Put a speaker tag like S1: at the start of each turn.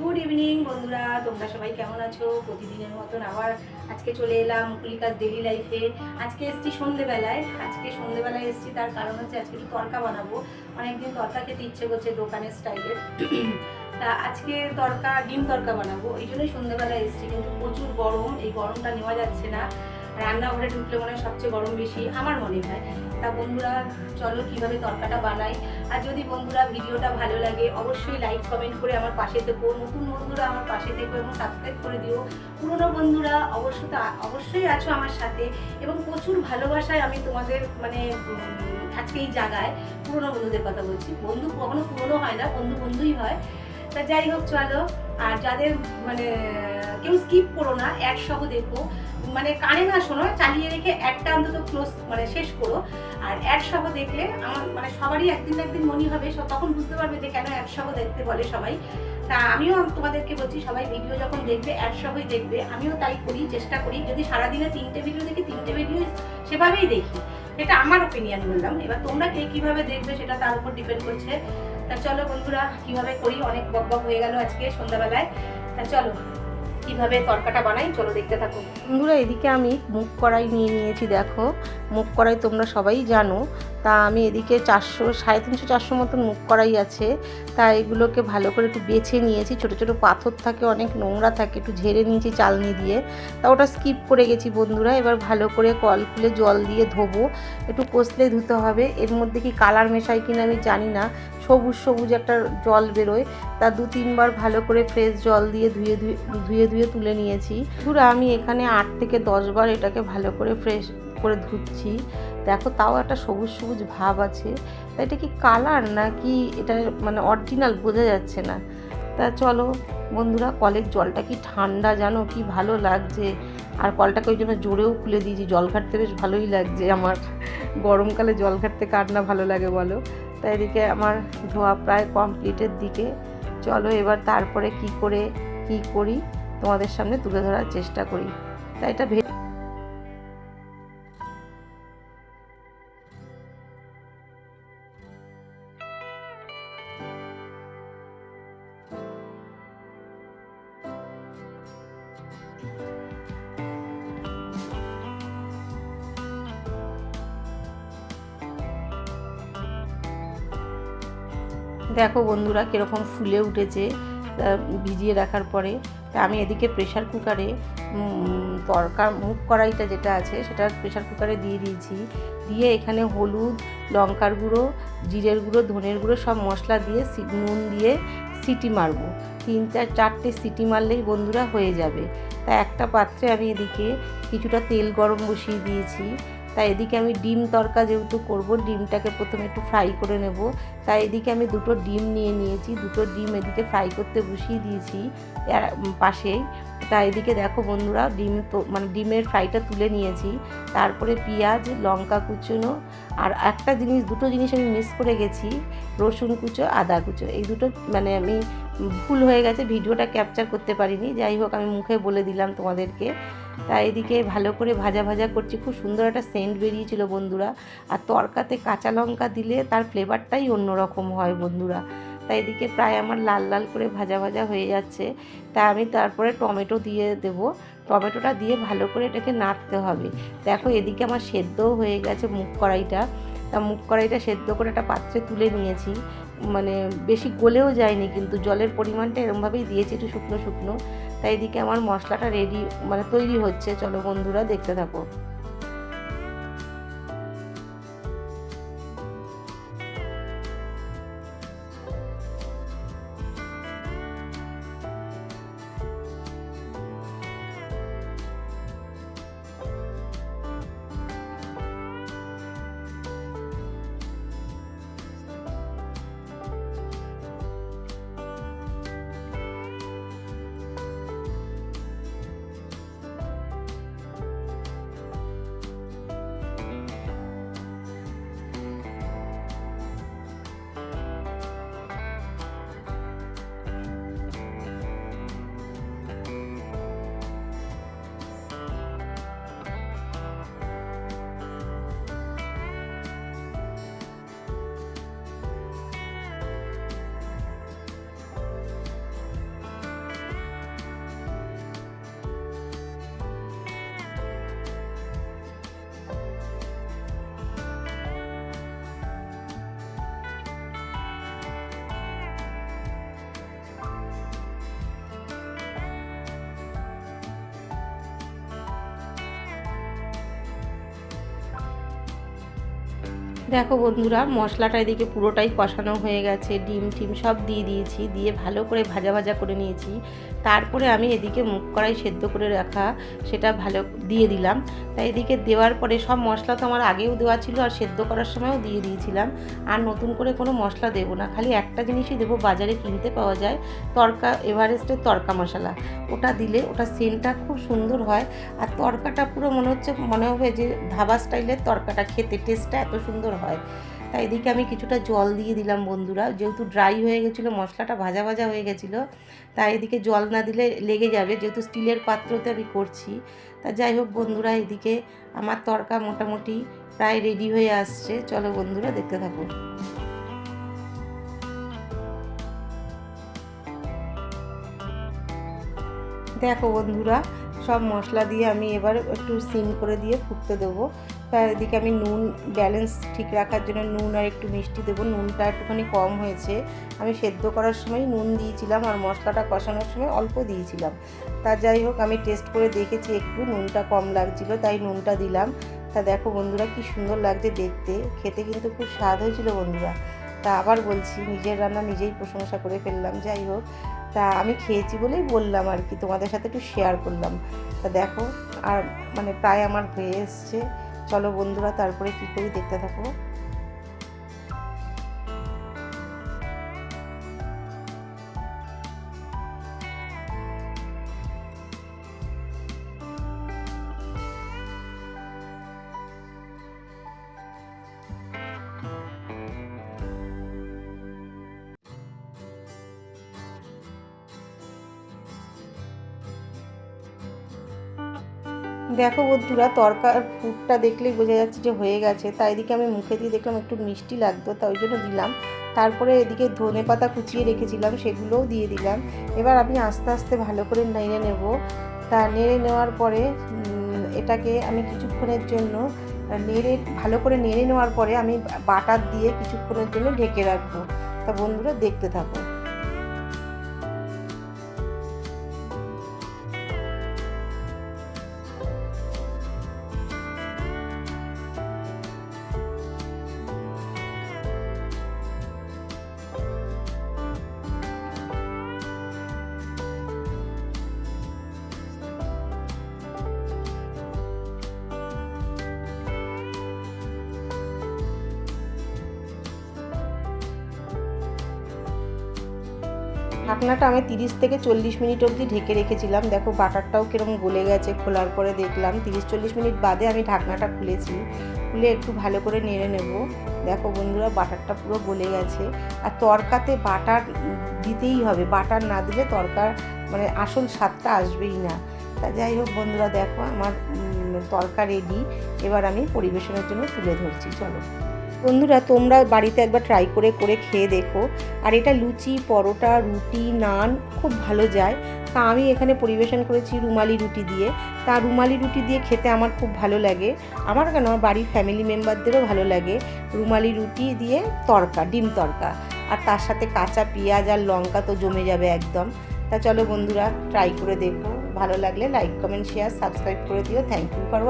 S1: Good evening বন্ধুরা। তোমরা সবাই কেমন আছো? প্রতিদিনের মতন আবার আজকে চলে এলাম মুকুলিকার ডেলি লাইফে আজকে এসছি সন্ধেবেলায়। আজকে সন্ধেবেলায় এসছি, তার কারণ হচ্ছে আজকে একটু তরকা বানাবো। অনেকদিন তরকা খেতে ইচ্ছে করছে দোকানের স্টাইলের তা আজকে তরকা, ডিম তরকা বানাবো। এই জন্যই সন্ধেবেলায় এসছি, কিন্তু প্রচুর গরম। এই গরমটা নেওয়া যাচ্ছে না। রান্নাঘরে ঢুকলে মনে হয় সবচেয়ে গরম বেশি, আমার মনে হয়। তা বন্ধুরা, চলো কীভাবে তরকাটা বানাই? আর যদি বন্ধুরা ভিডিওটা ভালো লাগে, অবশ্যই লাইক কমেন্ট করে আমার পাশে থেকো, নতুন বন্ধুরা আমার পাশে থেকো এবং সাবস্ক্রাইব করে দিও। পুরনো বন্ধুরা অবশ্য অবশ্যই আছো আমার সাথে এবং প্রচুর ভালোবাসায় আমি তোমাদের মানে আজকে এই জায়গায় পুরনো বন্ধুদের কথা বলছি। বন্ধু কখনো পুরনো হয় না, বন্ধু বন্ধুই হয়। তা যাই হোক, চলো। আর যাদের মানে কেউ স্কিপ করো না অ্যাড সহ দেখো। মানে কানে না শোনো, চালিয়ে রেখে একটা অন্তত ক্লোজ মানে শেষ করো। আর অ্যাড সহ দেখলে আমার মানে সবারই একদিন না একদিন মনে হবে তখন বুঝতে পারবে যে কেন অ্যাড সহ দেখতে বলে সবাই। তা আমিও তোমাদেরকে বলছি, সবাই ভিডিও যখন দেখবে অ্যাড সহই দেখবে। আমিও তাই করি, চেষ্টা করি। যদি সারাদিনে তিনটে ভিডিও দেখি, তিনটে ভিডিও সেভাবেই দেখি। এটা আমার ওপিনিয়ন বললাম। এবার তোমরা কে কীভাবে দেখবে সেটা তার উপর ডিপেন্ড করছে। তা চলো বন্ধুরা, কীভাবে করি? অনেক বক হয়ে গেল আজকে সন্ধ্যাবেলায়। তা চলো, কীভাবে তরকাটা বানাই? চলো দেখতে থাকো।
S2: বন্ধুরা, এদিকে আমি মুখ কড়াই নিয়ে নিয়েছি, দেখো। মুখ কড়াই তোমরা সবাই জানো। তা আমি এদিকে চারশো, সাড়ে তিনশো, চারশো মতন মুখ করাই আছে। তা এগুলোকে ভালো করে একটু বেছে নিয়েছি। ছোট ছোট পাথর থাকে, অনেক নোংরা থাকে, একটু ঝেড়ে নিয়েছি চালনি দিয়ে। তা ওটা স্কিপ করে গেছি বন্ধুরা। এবার ভালো করে কল খুলে জল দিয়ে ধোবো। একটু কষলে ধুতে হবে। এর মধ্যে কি কালার মেশাই কিনা আমি জানি না। সবুজ সবুজ একটা জল বেরোয়। তা দু, তিনবার ভালো করে ফ্রেশ জল দিয়ে ধুয়ে ধুয়ে ধুয়ে ধুয়ে তুলে নিয়েছি। পুরো আমি এখানে আট থেকে দশ বার এটাকে ভালো করে ফ্রেশ করে ধুচ্ছি। দেখো তাও একটা সবুজ সবুজ ভাব আছে। তা এটা কি কালার না কি এটা মানে অরিজিনাল বোঝা যাচ্ছে না। তা চলো বন্ধুরা কলের জলটা কি ঠান্ডা জানো? কি ভালো লাগছে। আর কলটাকে ওই জন্য জোরেও খুলে দিয়েছি। জল ঘাটতে বেশ ভালোই লাগছে আমার। গরমকালে জল ঘাটতে কার না ভালো লাগে বলো? তাই এদিকে আমার ধোয়া প্রায় কমপ্লিটের দিকে। চলো এবার তারপরে কি করে, কি করি তোমাদের সামনে তুলে ধরার চেষ্টা করি। তাই এটা দেখো বন্ধুরা কীরকম ফুলে উঠেছে ভিজিয়ে রাখার পরে। তা আমি এদিকে প্রেশার কুকারে উম, তরকা মুগ কড়াইটা যেটা আছে সেটা প্রেশার কুকারে দিয়ে দিয়েছি। দিয়ে এখানে হলুদ লঙ্কার গুঁড়ো জিরের গুঁড়ো ধনের গুঁড়ো সব মশলা দিয়ে নুন দিয়ে সিটি মারবো। তিন চার চারটে সিটি মারলেই বন্ধুরা হয়ে যাবে। তা একটা পাত্রে আমি এদিকে কিছুটা তেল গরম বসিয়ে দিয়েছি। তাই এদিকে আমি ডিম তরকা যেহেতু করব ডিমটাকে প্রথমে একটু ফ্রাই করে নেব। তাই এদিকে আমি দুটো ডিম নিয়ে নিয়েছি দুটো ডিম এদিকে ফ্রাই করতে বসিয়ে দিয়েছি এর- উম, পাশেই তা এদিকে দেখো বন্ধুরা ডিম তো মানে ডিমের ফ্রাইটা তুলে নিয়েছি। তারপরে পেঁয়াজ লঙ্কা কুচোনো আর একটা জিনিস দুটো জিনিস আমি মিস করে গেছি রসুন কুচো আদা কুচো। এই দুটো মানে আমি ভুল হয়ে গেছে ভিডিওটা ক্যাপচার করতে পারিনি। যাই হোক আমি মুখে বলে দিলাম তোমাদেরকে। তা এদিকে ভালো করে ভাজা ভাজা করছি। খুব সুন্দর একটা সেন্ট বেরিয়েছিল বন্ধুরা। আর তরকাতে কাঁচা লঙ্কা দিলে তার ফ্লেভারটাই অন্যরকম হয় বন্ধুরা। তা এদিকে প্রায় আমার লাল লাল করে ভাজা ভাজা হয়ে যাচ্ছে। তা আমি তারপরে টমেটো দিয়ে দেব। টমেটোটা দিয়ে ভালো করে এটাকে নাড়তে হবে। দেখো এদিকে আমার সেদ্ধও হয়ে গেছে মুখ কড়াইটা। তা মুখ কড়াইটা সেদ্ধ করে একটা পাত্রে তুলে নিয়েছি। মানে বেশি গলেও যায়নি কিন্তু জলের পরিমাণটা এরমভাবেই দিয়েছি একটু শুকনো শুকনো। তাই এদিকে আমার মশলাটা রেডি মানে তৈরি হচ্ছে। চলো বন্ধুরা দেখতে থাকো। দেখো বন্ধুরা মশলাটা এদিকে পুরোটাই কষানো হয়ে গেছে, ডিম টিম সব দিয়ে দিয়েছি, দিয়ে ভালো করে ভাজা ভাজা করে নিয়েছি। তারপরে আমি এদিকে মুখ কড়াই সেদ্ধ করে রাখা, সেটা ভালো দিয়ে দিলাম। তাই এদিকে দেওয়ার পরে সব মশলা তো আমার আগেও দেওয়া ছিল আর সেদ্ধ করার সময়ও দিয়ে দিয়েছিলাম। আর নতুন করে কোনো মশলা দেবো না, খালি একটা জিনিসই দেবো, বাজারে কিনতে পাওয়া যায় তরকা, এভারেস্টের তরকা মশলা। ওটা দিলে ওটা সেন্টটা খুব সুন্দর হয় আর তরকাটা পুরো মনে হচ্ছে, মনে হবে যে ধাবা স্টাইলের তরকাটা, খেতে টেস্টটা এত সুন্দর হয়। তাই এদিকে আমি কিছুটা জল দিয়ে দিলাম বন্ধুরা। যেহেতু ড্রাই হয়ে গেছিল, মশলাটা ভাজা ভাজা হয়ে গেছিল, তাই এদিকে জল না দিলে লেগে যাবে। যেহেতু স্টিলের পাত্রতে আমি করছি, তা যাই হোক বন্ধুরা, এদিকে আমার তরকা মোটামুটি প্রায় রেডি হয়ে আসছে। চলো বন্ধুরা, দেখতে থাকো। দেখো বন্ধুরা, সব মশলা দিয়ে আমি এবার একটু সিম করে দিয়ে ফুটতে দেবো। তার এদিকে আমি নুন ব্যালেন্স ঠিক রাখার জন্য নুন আর একটু মিষ্টি দেবো। নুনটা একটুখানি কম হয়েছে। আমি সেদ্ধ করার সময় নুন দিয়েছিলাম আর মশলাটা কষানোর সময় অল্প দিয়েছিলাম। তা যাই হোক, আমি টেস্ট করে দেখেছি একটু, নুনটা কম লাগছিল, তাই নুনটা দিলাম। তা দেখো বন্ধুরা কি সুন্দর লাগছে দেখতে। খেতে কিন্তু খুব স্বাদ হয়েছিল বন্ধুরা। তা আবার বলছি, নিজের রান্না নিজেই প্রশংসা করে ফেললাম, যাই হোক। তা আমি খেয়েছি বলেই বললাম আর কি, তোমাদের সাথে একটু শেয়ার করলাম। তা দেখো, আর মানে প্রায় আমার হয়ে এসছে। চলো বন্ধুরা তারপরে কি করি দেখতে থাকো। দেখো বন্ধুরা, তরকার ফুটটা দেখলেই বোঝা যাচ্ছে যে হয়ে গেছে। তাই এদিকে আমি মুখে দিয়ে দেখলাম একটু মিষ্টি লাগতো তাই ওই জন্য দিলাম। তারপরে এদিকে ধনে পাতা কুচিয়ে রেখেছিলাম, সেগুলোও দিয়ে দিলাম। এবার আমি আস্তে আস্তে ভালো করে নেড়ে নেব। তা নেড়ে নেওয়ার পরে এটাকে আমি কিছুক্ষণের জন্য, নেড়ে, ভালো করে নেড়ে নেওয়ার পরে আমি বাটার দিয়ে কিছুক্ষণের জন্য ঢেকে রাখব। তা বন্ধুরা দেখতে থাকো। ঢাকনাটা আমি তিরিশ থেকে চল্লিশ মিনিট অবধি ঢেকে রেখেছিলাম। দেখো বাটারটাও কীরকম গলে গেছে, খোলার পরে দেখলাম। তিরিশ চল্লিশ মিনিট বাদে আমি ঢাকনাটা খুলেছি। খুলে একটু ভালো করে নেড়ে নেব। দেখো বন্ধুরা, বাটারটা পুরো গলে গেছে। আর তরকাতে বাটার দিতেই হবে। বাটার না দিলে তরকার মানে আসল স্বাদটা আসবেই না। তা যাই হোক বন্ধুরা, দেখো আমার তরকা রেডি এবার আমি পরিবেশনের জন্য তুলে ধরছি। চলো। বন্ধুরা, তোমরা বাড়িতে একবার ট্রাই করে করে খেয়ে দেখো। আর এটা লুচি, পরোটা, রুটি, নান খুব ভালো যায়। তা আমি এখানে পরিবেশন করেছি রুমালি রুটি দিয়ে। তা রুমালি রুটি দিয়ে খেতে আমার খুব ভালো লাগে। আমার কেন? আমার বাড়ির ফ্যামিলি মেম্বারদেরও ভালো লাগে রুমালি রুটি দিয়ে তরকা, ডিম তরকা। আর তার সাথে কাঁচা পেঁয়াজ আর লঙ্কা তো জমে যাবে একদম। তা চলো বন্ধুরা ট্রাই করে দেখো। ভালো লাগলে লাইক কমেন্ট শেয়ার সাবস্ক্রাইব করে দিও। Thank you for